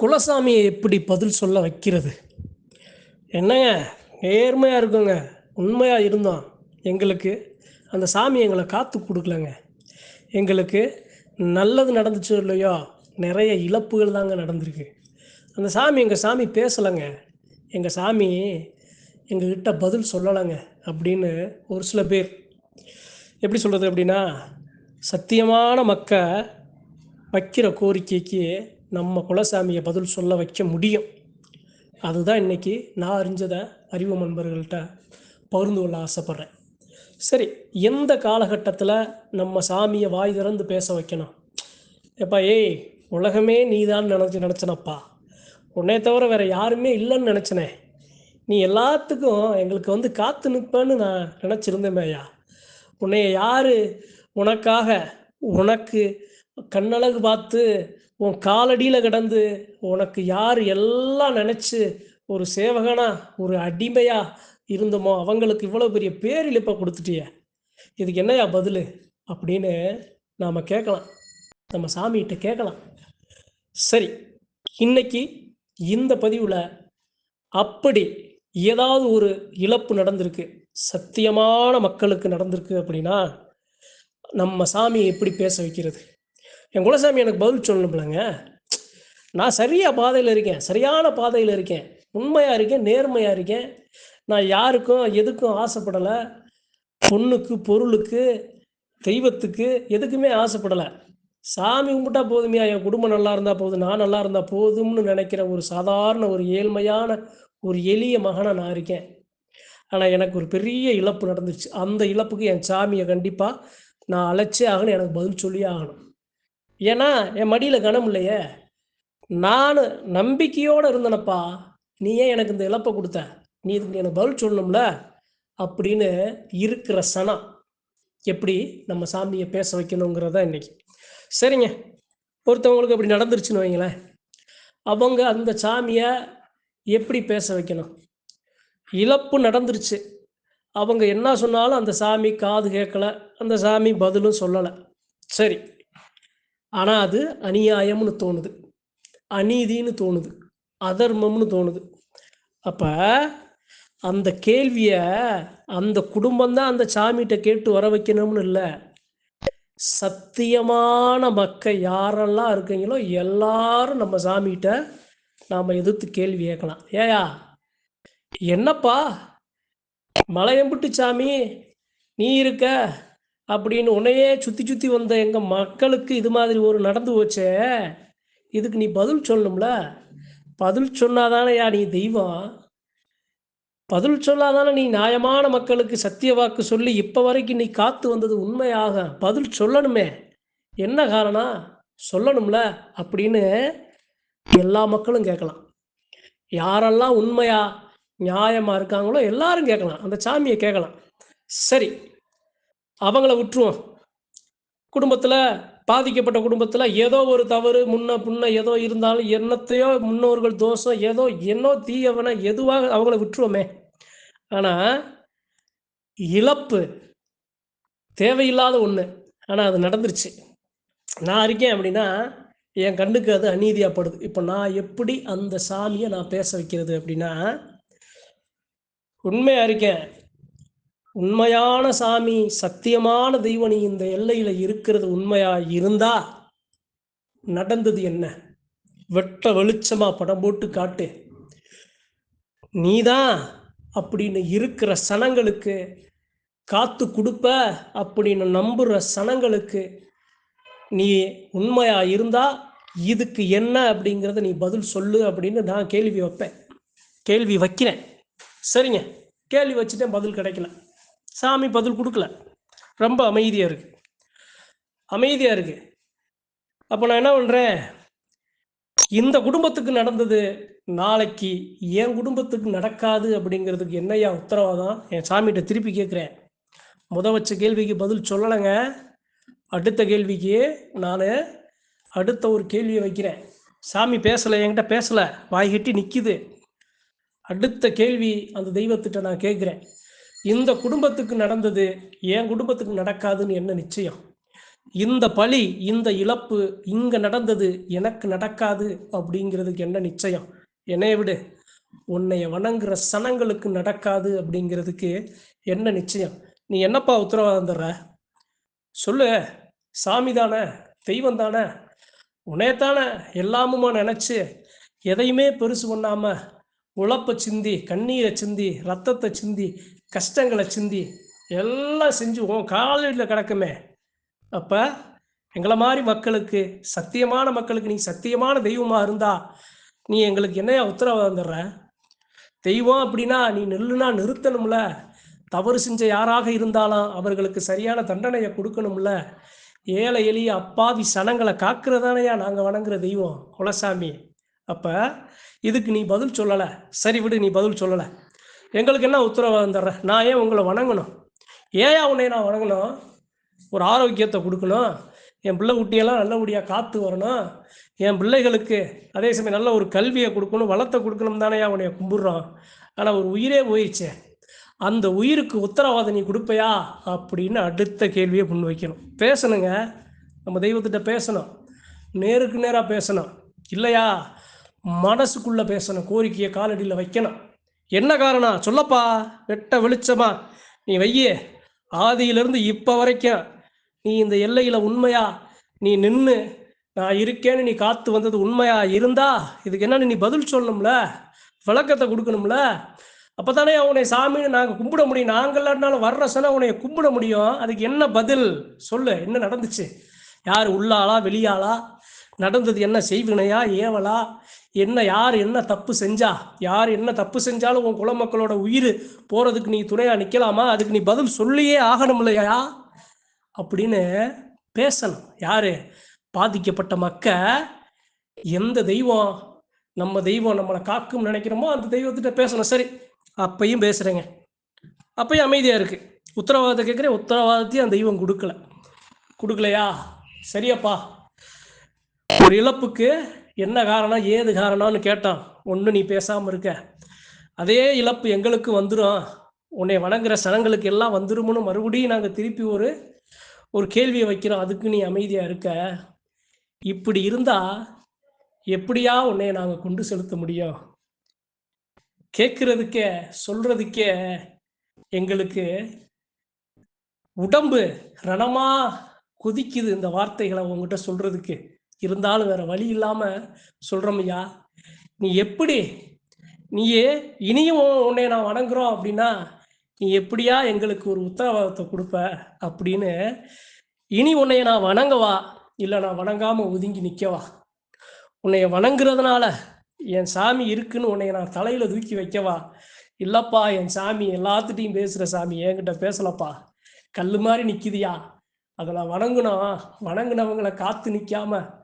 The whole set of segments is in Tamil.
குலசாமியை எப்படி பதில் சொல்ல வைக்கிறது? என்னங்க? நேர்மையாக இருக்குங்க. உண்மையாக இருந்தோம். எங்களுக்கு அந்த சாமி எங்களை காத்து கொடுக்கலங்க. எங்களுக்கு நல்லது நடந்துச்சோ இல்லையோ நிறைய இழப்புகள் தாங்க நடந்திருக்கு. அந்த சாமி எங்கள் சாமி பேசலைங்க. எங்கள் சாமி எங்ககிட்ட பதில் சொல்லலைங்க அப்படின்னு ஒரு சில பேர். எப்படி சொல்கிறது அப்படின்னா சத்தியமான மக்க வைக்கிற கோரிக்கைக்கு நம்ம குலசாமியை பதில் சொல்ல வைக்க முடியும். அதுதான் இன்னைக்கு நான் அறிஞ்சதை அறிவு நண்பர்கள்ட்ட பகிர்ந்து கொள்ள ஆசைப்பட்றேன். சரி எந்த காலகட்டத்தில் நம்ம சாமியை வாய் திறந்து பேச வைக்கணும்? எப்பா ஏய் உலகமே நீதான் நினச்சி நினச்சனப்பா. உன்னே தவிர வேறு யாருமே இல்லைன்னு நினச்சினேன் நீ எல்லாத்துக்கும் எங்களுக்கு வந்து காத்து நிற்பேன்னு நான் நினச்சிருந்தேமேயா உன்னைய யார் உனக்காக உனக்கு கண்ணழகு பார்த்து உன் காலடியில் கிடந்து உனக்கு யார் எல்லாம் நினச்சி ஒரு சேவகனா ஒரு அடிமையா இருந்தோமோ அவங்களுக்கு இவ்வளோ பெரிய பேரிழிப்பை கொடுத்துட்டிய. இதுக்கு என்னையா பதில்? அப்படின்னு நாம் கேட்கலாம். நம்ம சாமிகிட்ட கேட்கலாம். சரி இன்னைக்கு இந்த பதிவில் அப்படி ஏதாவது ஒரு இழப்பு நடந்திருக்கு சத்தியமான மக்களுக்கு நடந்திருக்கு அப்படின்னா நம்ம சாமியை எப்படி பேச வைக்கிறது? என் குலசாமி எனக்கு பதில் சொல்லணும்லங்க நான் சரியாக பாதையில் இருக்கேன். சரியான பாதையில் இருக்கேன். உண்மையாக இருக்கேன் நேர்மையாக இருக்கேன். நான் யாருக்கும் எதுக்கும் ஆசைப்படலை. பொண்ணுக்கு பொருளுக்கு தெய்வத்துக்கு எதுக்குமே ஆசைப்படலை. சாமி கும்பிட்டா போதுமையா என் குடும்பம் நல்லா இருந்தால் போதும். நான் நல்லா இருந்தால் போதும்னு நினைக்கிற ஒரு சாதாரண ஒரு ஏழ்மையான ஒரு எளிய மகனாக நான் இருக்கேன். ஆனால் எனக்கு ஒரு பெரிய இழப்பு நடந்துச்சு அந்த இழப்புக்கு என் சாமியை கண்டிப்பாக நான் அழைச்சே ஆகணும். எனக்கு பதில் சொல்லியே ஆகணும். ஏன்னா என் மடியில் கனம் இல்லையே? நான் நம்பிக்கையோடு இருந்தேனப்பா. நீ ஏன் எனக்கு இந்த இழப்பை கொடுத்த? நீ இதுக்கு எனக்கு பதில் சொல்லணும்ல? அப்படின்னு இருக்கிற சனம் எப்படி நம்ம சாமியை பேச வைக்கணுங்கிறத இன்னைக்கு. சரிங்க. ஒருத்தவங்களுக்கு அப்படி நடந்துருச்சுன்னு வைங்களேன். அவங்க அந்த சாமியை எப்படி பேச வைக்கணும்? இழப்பு நடந்துருச்சு. அவங்க என்ன சொன்னாலும் அந்த சாமி காது கேட்கல. அந்த சாமி பதிலும் சொல்லலை. சரி. ஆனால் அது அநியாயம்னு தோணுது. அநீதின்னு தோணுது. அதர்மம்னு தோணுது. அப்போ அந்த கேள்வியை அந்த குடும்பம்தான் அந்த சாமிகிட்ட கேட்டு வர வைக்கணும்னு இல்லை. சத்தியமான மக்கள் யாரெல்லாம் இருக்கீங்களோ எல்லாரும் நம்ம சாமிகிட்ட நாம் எதிர்த்து கேள்வி கேட்கலாம். ஏயா என்னப்பா? மலையம்புட்டு சாமி நீ இருக்க. அப்படின்னு உன்னையே சுற்றி சுற்றி வந்த எங்கள் மக்களுக்கு இது மாதிரி ஒரு நடந்து போச்சே. இதுக்கு நீ பதில் சொல்லணும்ல? பதில் சொன்னாதானயா நீ தெய்வம்? பதில் சொல்லாதானே நீ நியாயமான மக்களுக்கு சத்திய வாக்கு சொல்லி இப்போ வரைக்கும் நீ காத்து வந்தது உண்மையாக பதில் சொல்லணுமே. என்ன காரணம்? சொல்லணும்ல அப்படின்னு எல்லா மக்களும் கேட்கலாம். யாரெல்லாம் உண்மையா நியாயமா இருக்காங்களோ எல்லாரும் கேட்கலாம். அந்த சாமியை கேட்கலாம். சரி அவங்கள விட்டுருவோம் குடும்பத்தில் பாதிக்கப்பட்ட குடும்பத்தில் ஏதோ ஒரு தவறு முன்ன புன்ன ஏதோ இருந்தாலும் என்னத்தையோ முன்னோர்கள் தோஷம் ஏதோ என்னோ தீயவனை எதுவாக அவங்கள விட்டுருவோமே ஆனால் இழப்பு தேவையில்லாத ஒன்று ஆனால் அது நடந்துருச்சு. நான் இருக்கேன் அப்படின்னா என் கண்ணுக்கு அது அநீதியாகப்படுது இப்போ நான் எப்படி அந்த சாமியை நான் பேச வைக்கிறது அப்படின்னா உண்மையாக இருக்கேன். உண்மையான சாமி சத்தியமான தெய்வம் நீ இந்த எல்லையில் இருக்கிறது உண்மையா இருந்தா நடந்தது என்ன? வெட்ட வெளிச்சமா படம் போட்டு காட்டு. நீதான் அப்படின்னு இருக்கிற சனங்களுக்கு காத்து கொடுப்ப அப்படின்னு நம்புற சனங்களுக்கு நீ உண்மையா இருந்தா இதுக்கு என்ன அப்படிங்கிறத நீ பதில் சொல்லு அப்படின்னு நான் கேள்வி வைப்பேன். கேள்வி வைக்கிறேன். சரிங்க. கேள்வி வச்சுட்டேன் பதில் கிடைக்கல. சாமி பதில் கொடுக்கல. ரொம்ப அமைதியாக இருக்குது அமைதியாக இருக்குது அப்போ நான் என்ன பண்ணுறேன் இந்த குடும்பத்துக்கு நடந்தது நாளைக்கு என் குடும்பத்துக்கு நடக்காது அப்படிங்கிறதுக்கு என்னையா உத்தரவாதம்? என் சாமிகிட்ட திருப்பி கேட்குறேன் முத வச்ச கேள்விக்கு பதில் சொல்லலைங்க. அடுத்த கேள்விக்கு நான் அடுத்த ஒரு கேள்வியை வைக்கிறேன். சாமி பேசலை என்கிட்ட பேசலை. வாய்கிட்டி நிற்கிது அடுத்த கேள்வி அந்த தெய்வத்திட்ட நான் கேட்குறேன் இந்த குடும்பத்துக்கு நடந்தது என் குடும்பத்துக்கு நடக்காதுன்னு என்ன நிச்சயம்? இந்த பழி இந்த இழப்பு இங்க நடந்தது எனக்கு நடக்காது அப்படிங்கிறதுக்கு என்ன நிச்சயம்? என்னைய விடு. உன்னைய வணங்குற சனங்களுக்கு நடக்காது அப்படிங்கிறதுக்கு என்ன நிச்சயம்? நீ என்னப்பா உத்தரவாதம் தர்ற? சொல்லு. சாமி தானே? தெய்வம் தானே? உனையத்தானே எல்லாமுமா நினச்சி எதையுமே பெருசு பண்ணாம உழப்ப சிந்தி கண்ணீரை சிந்தி ரத்தத்தை சிந்தி கஷ்டங்களை சிந்தி எல்லாம் செஞ்சுவோம் உன் கிடக்குமே. அப்போ எங்களை மாதிரி மக்களுக்கு சத்தியமான மக்களுக்கு நீ சத்தியமான தெய்வமாக இருந்தா நீ எங்களுக்கு என்னையா உத்தரவாதம் தர்ற தெய்வம் அப்படின்னா நீ நெல்லுனா நிறுத்தணும்ல. தவறு செஞ்ச யாராக இருந்தாலும் அவர்களுக்கு சரியான தண்டனையை கொடுக்கணும்ல. ஏழை எளிய அப்பாவி சனங்களை காக்கிறதானையா நாங்கள் வணங்குற தெய்வம் குலசாமி. அப்போ இதுக்கு நீ பதில் சொல்லலை. சரி விடு நீ பதில் சொல்லலை. எங்களுக்கு என்ன உத்தரவாதம் தர்ற? நான் ஏன் உங்களை வணங்கணும்? ஏயா உன்னை நான் வணங்கணும்? ஒரு ஆரோக்கியத்தை கொடுக்கணும். என் பிள்ளை குட்டியெல்லாம் நல்லபடியாக காத்து வரணும். என் பிள்ளைகளுக்கு அதே சமயம் நல்ல ஒரு கல்வியை கொடுக்கணும் வளத்தை கொடுக்கணும் தானே உன்னைய கும்பிட்றோம். ஆனால் ஒரு உயிரே போயிடுச்சே. அந்த உயிருக்கு உத்தரவாதம் நீ கொடுப்பையா? அப்படின்னு அடுத்த கேள்வியை முன் வைக்கணும் பேசணுங்க. நம்ம தெய்வத்திட்ட பேசணும். நேருக்கு நேராக பேசணும். இல்லையா? மனசுக்குள்ளே பேசணும். கோரிக்கையை காலடியில் வைக்கணும். என்ன காரணம்? சொல்லப்பா. வெட்ட வெளிச்சமா. நீ வையே. ஆதியிலிருந்து இப்போ வரைக்கும் நீ இந்த எல்லையில் உண்மையா? நீ நின்று நான் இருக்கேன்னு நீ காத்து வந்தது உண்மையா இருந்தா? இதுக்கு என்னன்னு நீ பதில் சொல்லணும்ல? விளக்கத்தை கொடுக்கணும்ல? அப்போ தானே உன்னை சாமின்னு நாங்கள் கும்பிட முடியும். நாங்களாட்னாலும் வர்ற சன உன்னை கும்பிட முடியும். அதுக்கு என்ன பதில்? சொல்லு. என்ன நடந்துச்சு? யார்? உள்ளாளா? வெளியாளா? நடந்தது என்ன செய்வினையா ஏவலா? என்ன யார் என்ன தப்பு செஞ்சா? யார் என்ன தப்பு செஞ்சாலும் உன் குலமக்களோட உயிர் போகிறதுக்கு நீ துணையாக நிற்கலாமா அதுக்கு நீ பதில் சொல்லியே ஆகணும் இல்லையா அப்படின்னு பேசணும். யாரு? பாதிக்கப்பட்ட மக்க எந்த தெய்வம்? நம்ம தெய்வம் நம்மளை காக்கும் நினைக்கிறோமோ அந்த தெய்வத்திட்ட பேசணும். சரி அப்பையும் பேசுகிறேங்க அப்பையும் அமைதியாக இருக்குது உத்தரவாதத்தை கேட்குறேன். உத்தரவாதத்தையும் அந்த தெய்வம் கொடுக்கல. கொடுக்கலையா? சரியப்பா. ஒரு இழப்புக்கு என்ன காரணம் ஏது காரணம்னு கேட்டான். ஒன்று நீ பேசாமல் இருக்க. அதே இழப்பு எங்களுக்கு வந்துடும் உன்னை வணங்குற சனங்களுக்கு எல்லாம் வந்துருமுன்னு மறுபடியும் நாங்கள் திருப்பி ஒரு ஒரு கேள்வியை வைக்கிறோம். அதுக்கு நீ அமைதியாக இருக்க. இப்படி இருந்தா எப்படியா உன்னை நாங்கள் கொண்டு செலுத்த முடியும்? கேட்கறதுக்கே சொல்றதுக்கே எங்களுக்கு உடம்பு ரணமா கொதிக்குது இந்த வார்த்தைகளை உங்ககிட்ட சொல்றதுக்கு. இருந்தாலும் வேற வழி இல்லாம சொல்றோம் ஐயா நீ எப்படி? நீயே இனியும் உன்னை நான் வணங்குறோம் அப்படின்னா நீ எப்படியா எங்களுக்கு ஒரு உத்தரவாதத்தை கொடுப்ப அப்படின்னு இனி உன்னைய நான் வணங்கவா? இல்லை நான் வணங்காம ஒதுங்கி நிற்கவா உன்னைய வணங்குறதுனால என் சாமி இருக்குன்னு உன்னைய நான் தலையில தூக்கி வைக்கவா? இல்லப்பா என் சாமி எல்லாத்துட்டையும் பேசுற சாமி என்கிட்ட பேசலப்பா. கல் மாதிரி நிக்குதியா? அதில் நான் வணங்கினவங்களை வணங்குனவங்களை காத்து நிற்காம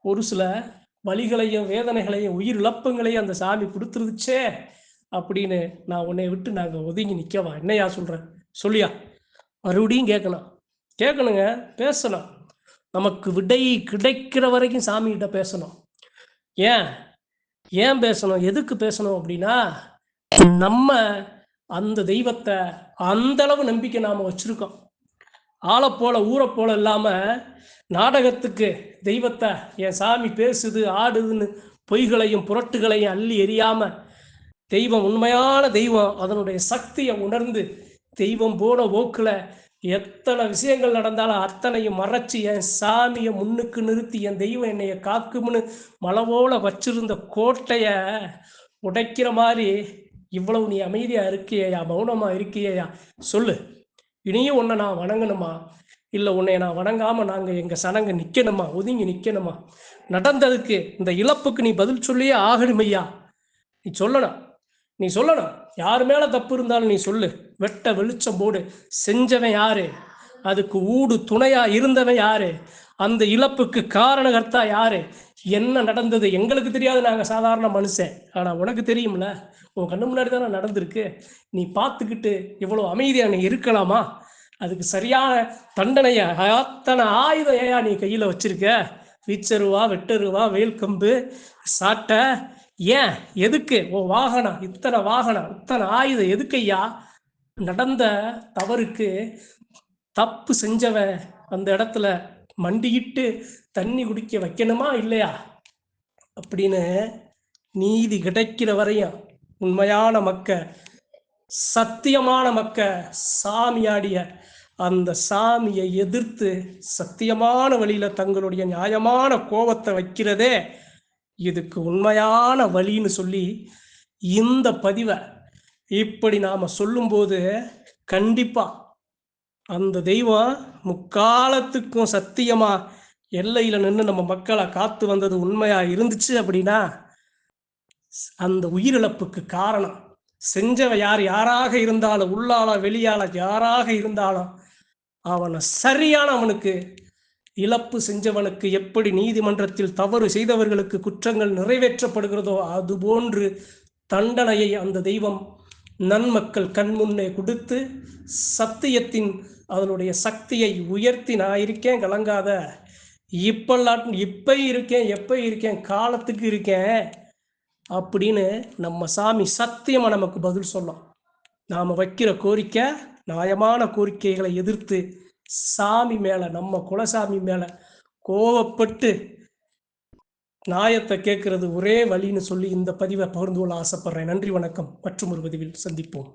ஒரு சில வலிகளையும் வேதனைகளையும் உயிர் இழப்புங்களையும் அந்த சாமி கொடுத்துருந்துச்சே அப்படின்னு நான் உன்னை விட்டு நாங்கள் ஒதுங்கி நிற்கவா என்னையா சொல்கிறேன் சொல்லியா? மறுபடியும் கேட்கணும் கேட்கணுங்க பேசணும். நமக்கு விடை கிடைக்கிற வரைக்கும் சாமிகிட்ட பேசணும். ஏன்? ஏன் பேசணும்? எதுக்கு பேசணும் அப்படின்னா நம்ம அந்த தெய்வத்தை அந்த அளவு நம்பிக்கை நாம் வச்சுருக்கோம். ஆளைப்போல போல போல இல்லாமல் நாடகத்துக்கு தெய்வத்தை என் சாமி பேசுது ஆடுதுன்னு பொய்களையும் புரட்டுகளையும் அள்ளி எரியாமல் தெய்வம் உண்மையான தெய்வம் அதனுடைய சக்தியை உணர்ந்து தெய்வம் போன போக்கில் எத்தனை விஷயங்கள் நடந்தாலும் அத்தனையும் மறைச்சி என் சாமியை முன்னுக்கு நிறுத்தி என் தெய்வம் என்னைய காக்கும்னு மலவோல வச்சிருந்த கோட்டையை உடைக்கிற மாதிரி இவ்வளவு நீ அமைதியாக இருக்கியா மௌனமாக இருக்கியா சொல்லு. இனியும் உன்னை நான் வணங்கணுமா? இல்லை உன்னை நான் வணங்காம நாங்கள் எங்கள் சனங்க நிற்கணுமா ஒதுங்கி நிற்கணுமா நடந்ததுக்கு இந்த இழப்புக்கு நீ பதில் சொல்லியே ஆகணும் ஐயா. நீ சொல்லணும். நீ சொல்லணும். யார் மேலே தப்பு இருந்தாலும் நீ சொல்லு. வெட்ட வெளிச்சம் போடு. செஞ்சவன் யாரு? அதுக்கு ஊடு துணையா இருந்தவன் யாரு? அந்த இழப்புக்கு காரணகர்த்தா யாரு? என்ன நடந்தது? எங்களுக்கு தெரியாது. நாங்கள் சாதாரண மனுஷன். ஆனால் உனக்கு தெரியும்ல? உன் கண்ணு முன்னாடி தானே நடந்திருக்கு. நீ பார்த்துக்கிட்டு இவ்வளோ அமைதியாக நீ இருக்கலாமா? அதுக்கு சரியான தண்டனைய? அத்தனை ஆயுதம் ஏயா நீ கையில் வச்சிருக்க? வீச்சருவா வெட்டருவா வேல்கம்பு சாட்டை. ஏன்? எதுக்கு? ஓ வாகனம் இத்தனை வாகனம் இத்தனை ஆயுதம் எதுக்கையா? நடந்த தவறுக்கு தப்பு செஞ்சவன் அந்த இடத்துல மண்டியிட்டு தண்ணி குடிக்க வைக்கணுமா இல்லையா? அப்படின்னு நீதி கிடைக்கிற வரையும் உண்மையான மக்க சத்தியமான மக்க சாமியாடிய அந்த சாமியை எதிர்த்து சத்தியமான வழியில தங்களுடைய நியாயமான கோபத்தை வைக்கிறதே இதுக்கு உண்மையான வழின்னு சொல்லி இந்த பதிவை இப்படி நாம சொல்லும்போது கண்டிப்பா அந்த தெய்வம் முக்காலத்துக்கும் சத்தியமா எல்லையில நின்று நம்ம மக்களை காத்து வந்தது உண்மையா இருந்துச்சு அப்படின்னா அந்த உயிரிழப்புக்கு காரணம் செஞ்சவ யார் யாராக இருந்தாலும் உள்ளால வெளியால யாராக இருந்தாலும் அவனை சரியான அவனுக்கு இழப்பு செஞ்சவனுக்கு எப்படி நீதிமன்றத்தில் தவறு செய்தவர்களுக்கு குற்றங்கள் நிறைவேற்றப்படுகிறதோ அதுபோன்று தண்டனையை அந்த தெய்வம் நன்மக்கள் கண்முன்னே கொடுத்து சத்தியத்தின் அதனுடைய சக்தியை உயர்த்தி நான் இருக்கேன் கலங்காத. இப்பெல்லாம் இப்போ இருக்கேன் எப்போ இருக்கேன் காலத்துக்கு இருக்கேன் அப்படின்னு நம்ம சாமி சத்தியமாக நமக்கு பதில் சொல்லும். நாம வைக்கிற கோரிக்கை நியாயமான கோரிக்கைகளை எதிர்த்து சாமி மேலே நம்ம குலசாமி மேலே கோவப்பட்டு நாயத்தை கேட்கறது ஒரே வழின்னு சொல்லி இந்த பதிவை பகிர்ந்து கொள்ள ஆசைப்படுறேன். நன்றி வணக்கம். மற்றும் ஒரு பதிவில் சந்திப்போம்.